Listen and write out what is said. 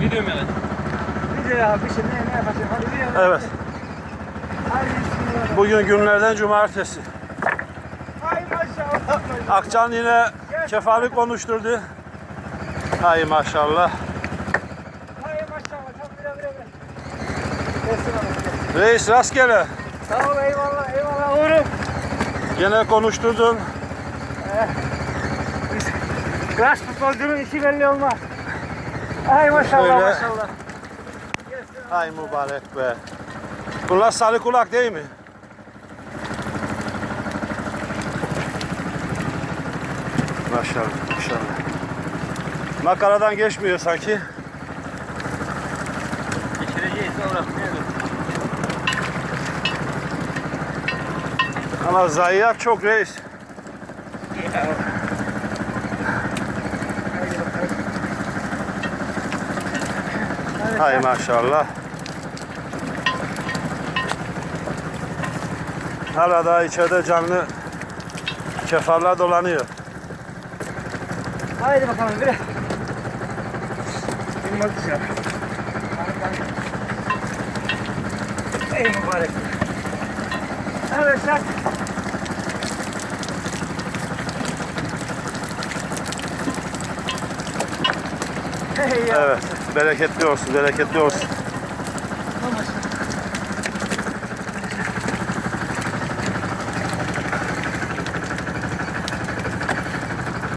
Video mu yani? Video ya bir şey ne, ne yapacağım? Hadi video. Evet. Bugün günlerden cumartesi. Ay maşallah. Akçan yine kefali konuşturdu. Hay maşallah. Ay maşallah. Çok bire bire. Reis rastgele. Sağ ol eyvallah eyvallah uğrum. Yine konuşturdun. Klas futbolcunun işi belli olmaz. Ay maşallah Öyle. maşallah. Hay mübarek be. Bunlar sarı kulak değil mi? Maşallah maşallah. Makaradan geçmiyor sanki. Geçireceğiz sonra. Ama zayiat çok reis. Hay maşallah. Hala daha içeride canlı kefallar dolanıyor. Haydi bakalım bire. Bilmez ya. Ey mübarek. Evet sen. Hey ya. Evet, bereketli olsun, bereketli olsun.